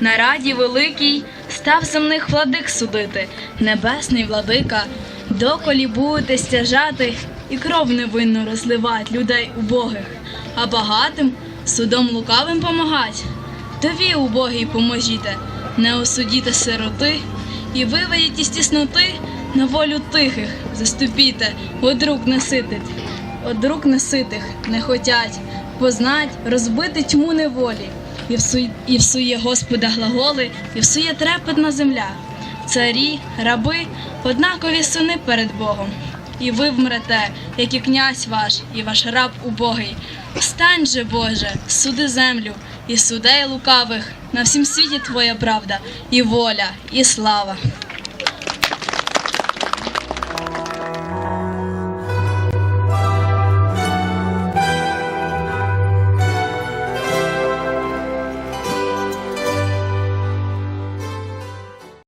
На раді великій став земних владик судити, небесний владика, доколі будете стяжати і кров невинну розливать людей убогих, а багатим судом лукавим помагать. То ви, убогій, поможіте, не осудіте сироти і виведіть із тісноти на волю тихих, заступіте, од рук не ситить, од рук не ситих не хотять познать, розбити тьму неволі, і всує, і Господа глаголи, і всує трепетна земля. Царі, раби, однакові сини перед Богом. І ви вмрете, як і князь ваш, і ваш раб убогий. Встань же, Боже, суди землю, і судей лукавих, на всім світі Твоя правда, і воля, і слава.